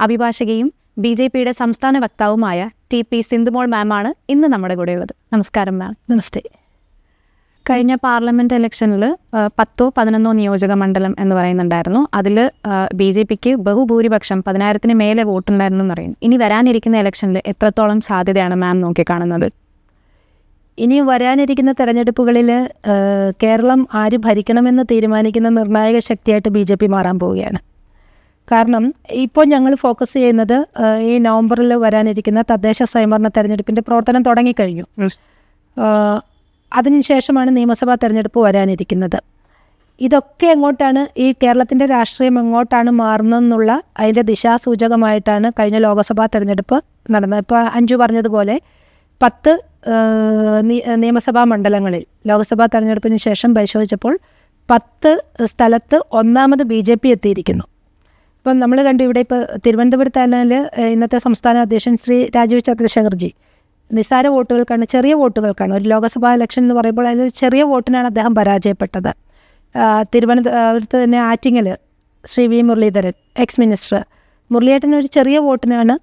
അഭിഭാഷകയും B J പിയുടെ സംസ്ഥാന വക്താവുമായ ടി പി സിന്ധുമോൾ മാമാണ് ഇന്ന് നമ്മുടെ കൂടെയുള്ളത്. നമസ്കാരം മാം. നമസ്തേ. കഴിഞ്ഞ പാർലമെന്റ് ഇലക്ഷനിൽ പത്തോ പതിനൊന്നോ നിയോജക മണ്ഡലം എന്ന് പറയുന്നുണ്ടായിരുന്നു. അതിൽ ബി ജെ പിക്ക് ബഹുഭൂരിപക്ഷം പതിനായിരത്തിന് മേലെ വോട്ടുണ്ടായിരുന്നു എന്ന് പറയുന്നു. ഇനി വരാനിരിക്കുന്ന ഇലക്ഷനിൽ എത്രത്തോളം സാധ്യതയാണ് മാം നോക്കിക്കാണുന്നത്? ഇനി വരാനിരിക്കുന്ന തെരഞ്ഞെടുപ്പുകളിൽ കേരളം ആര് ഭരിക്കണമെന്ന് തീരുമാനിക്കുന്ന നിർണായക ശക്തിയായിട്ട് ബി ജെ പി മാറാൻ പോവുകയാണ്. കാരണം ഇപ്പോൾ ഞങ്ങൾ ഫോക്കസ് ചെയ്യുന്നത് ഈ നവംബറിൽ വരാനിരിക്കുന്ന തദ്ദേശ സ്വയംഭരണ തെരഞ്ഞെടുപ്പിന്റെ പ്രവർത്തനം തുടങ്ങിക്കഴിഞ്ഞു. അതിനുശേഷമാണ് നിയമസഭാ തെരഞ്ഞെടുപ്പ് വരാനിരിക്കുന്നത്. ഇതൊക്കെ എങ്ങോട്ടാണ് ഈ കേരളത്തിന്റെ രാഷ്ട്രീയം എങ്ങോട്ടാണ് മാറുന്നതെന്നുള്ള അതിന്റെ ദിശാസൂചകമായിട്ടാണ് കഴിഞ്ഞ ലോക്സഭാ തെരഞ്ഞെടുപ്പ് നടന്നത്. ഇപ്പോൾ അഞ്ചു പറഞ്ഞതുപോലെ പത്ത് നിയമസഭാ മണ്ഡലങ്ങളിൽ ലോക്സഭാ തെരഞ്ഞെടുപ്പിന് ശേഷം പരിശോധിച്ചപ്പോൾ പത്ത് സ്ഥലത്ത് ഒന്നാമത് ബി ജെ പി എത്തിയിരിക്കുന്നു. ഇപ്പം നമ്മൾ കണ്ടു ഇവിടെ ഇപ്പോൾ തിരുവനന്തപുരത്താണെങ്കിൽ ഇന്നത്തെ സംസ്ഥാന അധ്യക്ഷൻ ശ്രീ രാജീവ് ചന്ദ്രശേഖർജി. നിസ്സാര വോട്ടുകൾക്കാണ് ചെറിയ വോട്ടുകൾക്കാണ്. ഒരു ലോക്സഭാ ഇലക്ഷൻ എന്ന് പറയുമ്പോൾ അതിൽ ചെറിയ വോട്ടിനാണ് അദ്ദേഹം പരാജയപ്പെട്ടത്. തിരുവനന്തപുരത്ത് തന്നെ Attingal Shri V Muraleedharan ex minister മുരളിയേട്ടൻ ഒരു ചെറിയ വോട്ടിനാണ്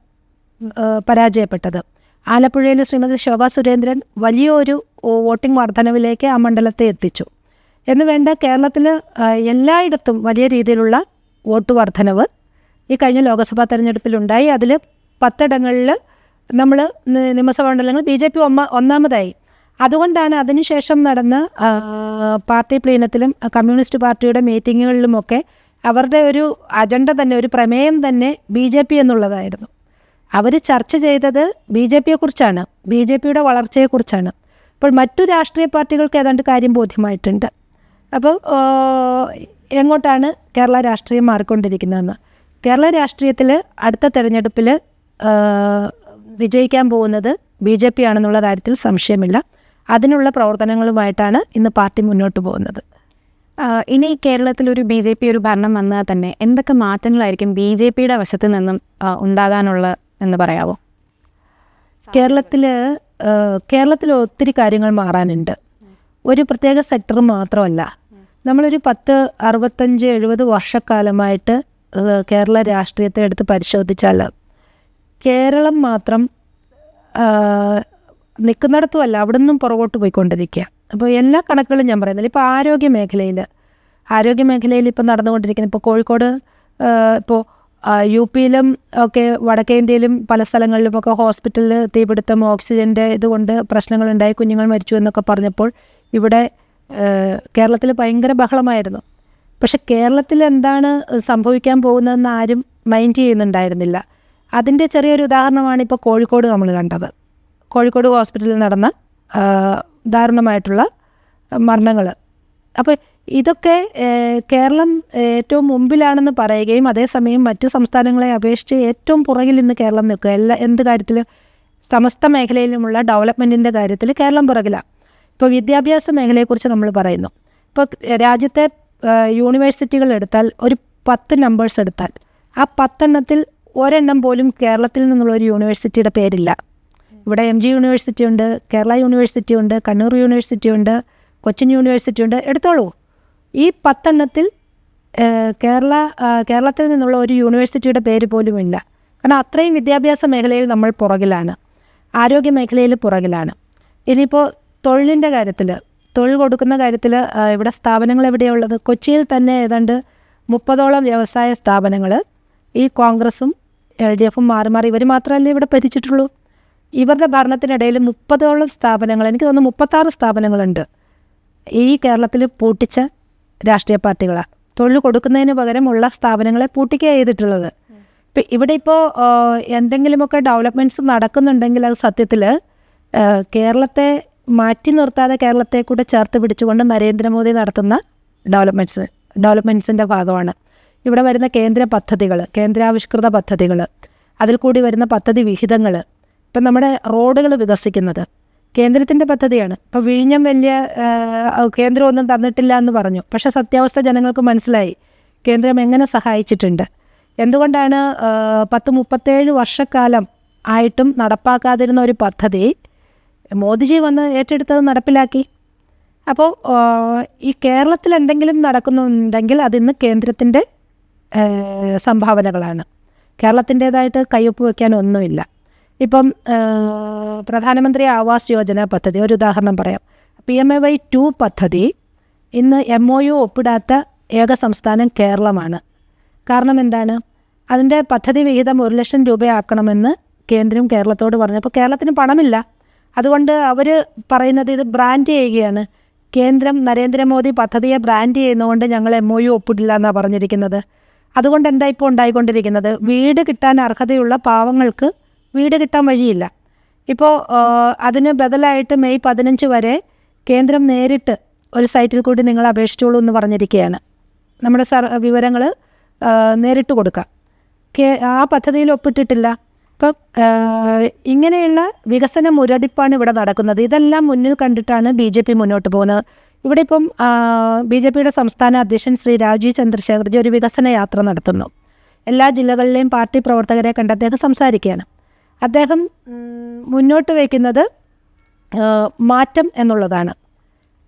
പരാജയപ്പെട്ടത്. ആലപ്പുഴയിൽ ശ്രീമതി ശോഭാ സുരേന്ദ്രൻ വലിയൊരു വോട്ടിംഗ് വർധനവിലേക്ക് ആ മണ്ഡലത്തെ എത്തിച്ചു. എന്ന് വേണ്ട കേരളത്തിൽ എല്ലായിടത്തും വലിയ രീതിയിലുള്ള വോട്ട് വർധനവ് ഈ കഴിഞ്ഞ ലോക്സഭാ തെരഞ്ഞെടുപ്പിലുണ്ടായി. അതിൽ പത്തിടങ്ങളിൽ നമ്മൾ നിയമസഭാ മണ്ഡലങ്ങൾ ബി ജെ പി ഒമ്മ ഒന്നാമതായി. അതുകൊണ്ടാണ് അതിനുശേഷം നടന്ന പാർട്ടി പ്ലീനത്തിലും കമ്മ്യൂണിസ്റ്റ് പാർട്ടിയുടെ മീറ്റിങ്ങുകളിലുമൊക്കെ അവരുടെ ഒരു അജണ്ട തന്നെ ഒരു പ്രമേയം തന്നെ ബി ജെ പി എന്നുള്ളതായിരുന്നു. അവർ ചർച്ച ചെയ്തത് ബി ജെ പിയെക്കുറിച്ചാണ് ബി ജെ പിയുടെ വളർച്ചയെക്കുറിച്ചാണ്. അപ്പോൾ മറ്റു രാഷ്ട്രീയ പാർട്ടികൾക്ക് ഏതാണ്ട് കാര്യം ബോധ്യമായിട്ടുണ്ട്. അപ്പോൾ എങ്ങോട്ടാണ് കേരള രാഷ്ട്രീയം മാറിക്കൊണ്ടിരിക്കുന്നതെന്ന്? കേരള രാഷ്ട്രീയത്തിൽ അടുത്ത തെരഞ്ഞെടുപ്പിൽ വിജയിക്കാൻ പോകുന്നത് ബി ജെ പി ആണെന്നുള്ള കാര്യത്തിൽ സംശയമില്ല. അതിനുള്ള പ്രവർത്തനങ്ങളുമായിട്ടാണ് ഇന്ന് പാർട്ടി മുന്നോട്ട് പോകുന്നത്. ഇനി കേരളത്തിൽ ഒരു ബി ജെ പി ഒരു ഭരണം വന്നാൽ തന്നെ എന്തൊക്കെ മാറ്റങ്ങളായിരിക്കും ബി ജെ പിയുടെ വശത്ത് നിന്നും ഉണ്ടാകാനുള്ള എന്ന് പറയാവോ? കേരളത്തിൽ കേരളത്തിൽ ഒത്തിരി കാര്യങ്ങൾ മാറാനുണ്ട്. ഒരു പ്രത്യേക സെക്ടർ മാത്രമല്ല നമ്മളൊരു പത്ത് അറുപത്തഞ്ച് എഴുപത് വർഷക്കാലമായിട്ട് കേരള രാഷ്ട്രീയത്തെ എടുത്ത് പരിശോധിച്ചാൽ കേരളം മാത്രം നിൽക്കുന്നിടത്തുമല്ല അവിടെ നിന്നും പുറകോട്ട് പോയിക്കൊണ്ടിരിക്കുക അപ്പോൾ എല്ലാ കണക്കുകളും ഞാൻ പറയുന്നില്ല. ഇപ്പോൾ ആരോഗ്യ മേഖലയിൽ ആരോഗ്യ മേഖലയിൽ ഇപ്പോൾ നടന്നുകൊണ്ടിരിക്കുന്ന ഇപ്പോൾ കോഴിക്കോട് ഇപ്പോൾ യു പിയിലും ഒക്കെ വടക്കേന്ത്യയിലും പല സ്ഥലങ്ങളിലും ഒക്കെ ഹോസ്പിറ്റലിൽ തീപിടുത്തം ഓക്സിജന്റെ ഇതുകൊണ്ട് പ്രശ്നങ്ങളുണ്ടായി കുഞ്ഞുങ്ങൾ മരിച്ചു എന്നൊക്കെ പറഞ്ഞപ്പോൾ ഇവിടെ കേരളത്തിൽ ഭയങ്കര ബഹളമായിരുന്നു. പക്ഷെ കേരളത്തിൽ എന്താണ് സംഭവിക്കാൻ പോകുന്നതെന്ന് ആരും മൈൻഡ് ചെയ്യുന്നുണ്ടായിരുന്നില്ല. അതിന്റെ ചെറിയൊരു ഉദാഹരണമാണ് ഇപ്പോൾ കോഴിക്കോട് നമ്മൾ കണ്ടത്. കോഴിക്കോട് ഹോസ്പിറ്റലിൽ നടന്ന ദാരുണമായിട്ടുള്ള മരണങ്ങൾ അപ്പോൾ ഇതൊക്കെ കേരളം ഏറ്റവും മുമ്പിലാണെന്ന് പറയുകയും അതേസമയം മറ്റ് സംസ്ഥാനങ്ങളെ അപേക്ഷിച്ച് ഏറ്റവും പുറകിൽ ഇന്ന് കേരളം നിൽക്കുക. എല്ലാ എന്ത് കാര്യത്തിൽ സമസ്ത മേഖലയിലുമുള്ള ഡെവലപ്മെന്റിന്റെ കാര്യത്തിൽ കേരളം പുറകിലാണ് ഇപ്പോൾ വിദ്യാഭ്യാസ മേഖലയെക്കുറിച്ച് നമ്മൾ പറയുന്നു. ഇപ്പോൾ രാജ്യത്തെ യൂണിവേഴ്സിറ്റികൾ എടുത്താൽ ഒരു പത്ത് നമ്പേഴ്സ് എടുത്താൽ ആ പത്തെണ്ണത്തിൽ ഒരെണ്ണം പോലും കേരളത്തിൽ നിന്നുള്ള ഒരു യൂണിവേഴ്സിറ്റിയുടെ പേരില്ല. ഇവിടെ എം ജി യൂണിവേഴ്സിറ്റി ഉണ്ട് കേരള യൂണിവേഴ്സിറ്റി ഉണ്ട് കണ്ണൂർ യൂണിവേഴ്സിറ്റി ഉണ്ട് കൊച്ചിൻ യൂണിവേഴ്സിറ്റി ഉണ്ട്. എടുത്തോളൂ. ഈ പത്തെണ്ണത്തിൽ കേരള കേരളത്തിൽ നിന്നുള്ള ഒരു യൂണിവേഴ്സിറ്റിയുടെ പേര് പോലും ഇല്ല. കാരണം അത്രയും വിദ്യാഭ്യാസ മേഖലയിൽ നമ്മൾ പുറകിലാണ്. ആരോഗ്യ മേഖലയിൽ പുറകിലാണ്. ഇനിയിപ്പോൾ തൊഴിലിന്റെ കാര്യത്തിൽ തൊഴിൽ കൊടുക്കുന്ന കാര്യത്തിൽ ഇവിടെ സ്ഥാപനങ്ങൾ എവിടെയുള്ളത്? കൊച്ചിയിൽ തന്നെ ഏതാണ്ട് മുപ്പതോളം വ്യവസായ സ്ഥാപനങ്ങൾ ഈ കോൺഗ്രസും എൽ ഡി എഫും മാറി മാറി ഇവർ മാത്രമല്ലേ ഇവിടെ ഭരിച്ചിട്ടുള്ളൂ. ഇവരുടെ ഭരണത്തിനിടയിൽ മുപ്പതോളം സ്ഥാപനങ്ങൾ എനിക്ക് തോന്നുന്നു മുപ്പത്താറ് സ്ഥാപനങ്ങളുണ്ട് ഈ കേരളത്തിൽ പൂട്ടിച്ച രാഷ്ട്രീയ പാർട്ടികളാണ് തൊഴിൽ കൊടുക്കുന്നതിന് പകരമുള്ള സ്ഥാപനങ്ങളെ പൂട്ടിക്കുക ചെയ്തിട്ടുള്ളത്. ഇപ്പം ഇവിടെ ഇപ്പോൾ എന്തെങ്കിലുമൊക്കെ ഡെവലപ്മെന്റ്സ് നടക്കുന്നുണ്ടെങ്കിൽ അത് സത്യത്തിൽ കേരളത്തെ മാറ്റി നിർത്താതെ കേരളത്തെ കൂടെ ചേർത്ത് പിടിച്ചുകൊണ്ട് നരേന്ദ്രമോദി നടത്തുന്ന ഡെവലപ്മെന്റ്സ് ഡെവലപ്മെന്റ്സിന്റെ ഭാഗമാണ്. ഇവിടെ വരുന്ന കേന്ദ്ര പദ്ധതികൾ കേന്ദ്രാവിഷ്കൃത പദ്ധതികൾ അതിൽ കൂടി വരുന്ന പദ്ധതി വിഹിതങ്ങൾ ഇപ്പം നമ്മുടെ റോഡുകൾ വികസിക്കുന്നത് കേന്ദ്രത്തിന്റെ പദ്ധതിയാണ്. ഇപ്പോൾ വിഴിഞ്ഞം വലിയ കേന്ദ്രമൊന്നും തന്നിട്ടില്ല എന്ന് പറഞ്ഞു. പക്ഷേ സത്യാവസ്ഥ ജനങ്ങൾക്ക് മനസ്സിലായി. കേന്ദ്രം എങ്ങനെ സഹായിച്ചിട്ടുണ്ട്? എന്തുകൊണ്ടാണ് പത്ത് മുപ്പത്തേഴ് വർഷക്കാലം ആയിട്ടും നടപ്പാക്കാതിരുന്ന ഒരു പദ്ധതി മോദിജി വന്ന് ഏറ്റെടുത്തത് നടപ്പിലാക്കി. അപ്പോൾ ഈ കേരളത്തിൽ എന്തെങ്കിലും നടക്കുന്നുണ്ടെങ്കിൽ അതിന്ന് കേന്ദ്രത്തിന്റെ സംഭാവനകളാണ്. കേരളത്തിന്റേതായിട്ട് കയ്യൊപ്പ് വയ്ക്കാൻ ഒന്നുമില്ല. ഇപ്പം പ്രധാനമന്ത്രി ആവാസ് യോജന പദ്ധതി ഒരു ഉദാഹരണം പറയാം. P M A Y two പദ്ധതി ഇന്ന് എം ഒ യു ഒപ്പിടാത്ത ഏക സംസ്ഥാനം കേരളമാണ്. കാരണം എന്താണ്? അതിന്റെ പദ്ധതി വിഹിതം ഒരു ലക്ഷം രൂപയാക്കണമെന്ന് കേന്ദ്രം കേരളത്തോട് പറഞ്ഞപ്പോൾ കേരളത്തിന് പണമില്ല. അതുകൊണ്ട് അവർ പറയുന്നത് ഇത് ബ്രാൻഡ് ചെയ്യുകയാണ്. കേന്ദ്രം നരേന്ദ്രമോദി പദ്ധതിയെ ബ്രാൻഡ് ചെയ്യുന്നതുകൊണ്ട് ഞങ്ങൾ എം ഒ യു ഒപ്പിടില്ല എന്നാണ് പറഞ്ഞിരിക്കുന്നത്. അതുകൊണ്ട് എന്താ ഇപ്പോൾ ഉണ്ടായിക്കൊണ്ടിരിക്കുന്നത്? വീട് കിട്ടാൻ അർഹതയുള്ള പാവങ്ങൾക്ക് വീട് കിട്ടാൻ വഴിയില്ല. ഇപ്പോൾ അതിന് ബദലായിട്ട് മെയ് പതിനഞ്ച് വരെ കേന്ദ്രം നേരിട്ട് ഒരു സൈറ്റിൽ കൂടി നിങ്ങൾ അപേക്ഷിച്ചോളൂ എന്ന് പറഞ്ഞിരിക്കുകയാണ്. നമ്മുടെ സർ വിവരങ്ങൾ നേരിട്ട് കൊടുക്കാം. ആ പദ്ധതിയിൽ ഒപ്പിട്ടിട്ടില്ല. ഇപ്പം ആ, ഇങ്ങനെയുള്ള വികസന മുരടിപ്പാണ് ഇവിടെ നടക്കുന്നത്. ഇതെല്ലാം മുന്നിൽ കണ്ടിട്ടാണ് ബി ജെ പി മുന്നോട്ട് പോകുന്നത്. ഇവിടെ ഇപ്പം ബി ജെ പിയുടെ സംസ്ഥാന അധ്യക്ഷൻ ശ്രീ രാജീവ് ചന്ദ്രശേഖർജി ഒരു വികസന യാത്ര നടത്തുന്നു. എല്ലാ ജില്ലകളിലെയും പാർട്ടി പ്രവർത്തകരെ കണ്ട് അദ്ദേഹം സംസാരിക്കുകയാണ്. അദ്ദേഹം മുന്നോട്ട് വയ്ക്കുന്നത് മാറ്റം എന്നുള്ളതാണ്.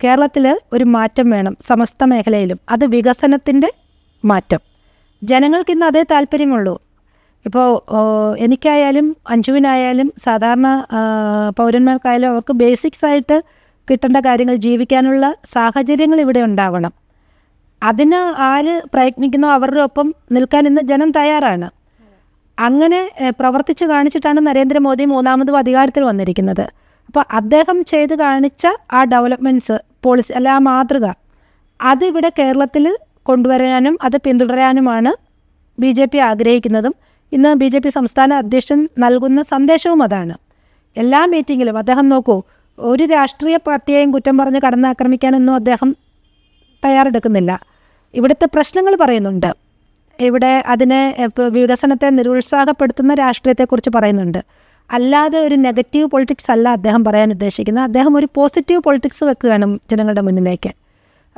കേരളത്തിൽ ഒരു മാറ്റം വേണം സമസ്ത മേഖലയിലും. അത് വികസനത്തിന്റെ മാറ്റം. ജനങ്ങൾക്ക് ഇന്ന് അതേ താല്പര്യമുള്ളൂ. ഇപ്പോൾ എനിക്കായാലും അഞ്ജുവിനായാലും സാധാരണ പൗരന്മാർക്കായാലും അവർക്ക് ബേസിക്സ് ആയിട്ട് കിട്ടേണ്ട കാര്യങ്ങൾ ജീവിക്കാനുള്ള സാഹചര്യങ്ങൾ ഇവിടെ ഉണ്ടാവണം. അതിന് ആര് പ്രയത്നിക്കുന്നോ അവരുടെ ഒപ്പം നിൽക്കാൻ ഇന്ന് ജനം തയ്യാറാണ്. അങ്ങനെ പ്രവർത്തിച്ച് കാണിച്ചിട്ടാണ് നരേന്ദ്രമോദി മൂന്നാമതും അധികാരത്തിൽ വന്നിരിക്കുന്നത്. അപ്പോൾ അദ്ദേഹം ചെയ്ത് കാണിച്ച ആ ഡെവലപ്മെന്റ്സ് പോളിസി അല്ല ആ മാതൃക അതിവിടെ കേരളത്തിൽ കൊണ്ടുവരാനും അത് പിന്തുടരാനുമാണ് ബി ജെ പി ആഗ്രഹിക്കുന്നതും ഇന്ന് ബി ജെ പി സംസ്ഥാന അധ്യക്ഷൻ നൽകുന്ന സന്ദേശവും അതാണ്. എല്ലാ മീറ്റിങ്ങിലും അദ്ദേഹം നോക്കൂ ഒരു രാഷ്ട്രീയ പാർട്ടിയെയും കുറ്റം പറഞ്ഞ് കടന്നാക്രമിക്കാനൊന്നും അദ്ദേഹം തയ്യാറെടുക്കുന്നില്ല. ഇവിടുത്തെ പ്രശ്നങ്ങൾ പറയുന്നുണ്ട്. ഇവിടെ അതിനെ വികസനത്തെ നിരുത്സാഹപ്പെടുത്തുന്ന രാഷ്ട്രീയത്തെക്കുറിച്ച് പറയുന്നുണ്ട്. അല്ലാതെ ഒരു നെഗറ്റീവ് പൊളിറ്റിക്സ് അല്ല അദ്ദേഹം പറയാൻ ഉദ്ദേശിക്കുന്നത്. അദ്ദേഹം ഒരു പോസിറ്റീവ് പൊളിറ്റിക്സ് വെക്കുകയാണ് ജനങ്ങളുടെ മുന്നിലേക്ക്.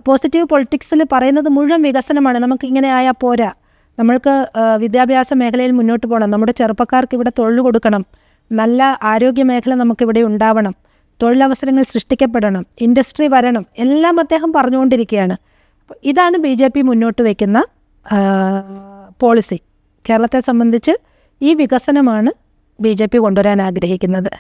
പോസിറ്റീവ് പൊളിറ്റിക്സിൽ പറയുന്നത് മുഴുവൻ വികസനമാണ്. നമുക്കിങ്ങനെ ആയാൽ പോരാ. നമ്മൾക്ക് വിദ്യാഭ്യാസ മേഖലയിൽ മുന്നോട്ട് പോകണം. നമ്മുടെ ചെറുപ്പക്കാർക്ക് ഇവിടെ തൊഴിൽ കൊടുക്കണം. നല്ല ആരോഗ്യ മേഖല നമുക്കിവിടെ ഉണ്ടാവണം. തൊഴിലവസരങ്ങൾ സൃഷ്ടിക്കപ്പെടണം. ഇൻഡസ്ട്രി വരണം. എല്ലാം അദ്ദേഹം പറഞ്ഞുകൊണ്ടിരിക്കുകയാണ്. ഇതാണ് ബി ജെ പി മുന്നോട്ട് വയ്ക്കുന്ന പോളിസി. കേരളത്തെ സംബന്ധിച്ച് ഈ വികസനമാണ് ബി ജെ പി കൊണ്ടുവരാൻ ആഗ്രഹിക്കുന്നത്.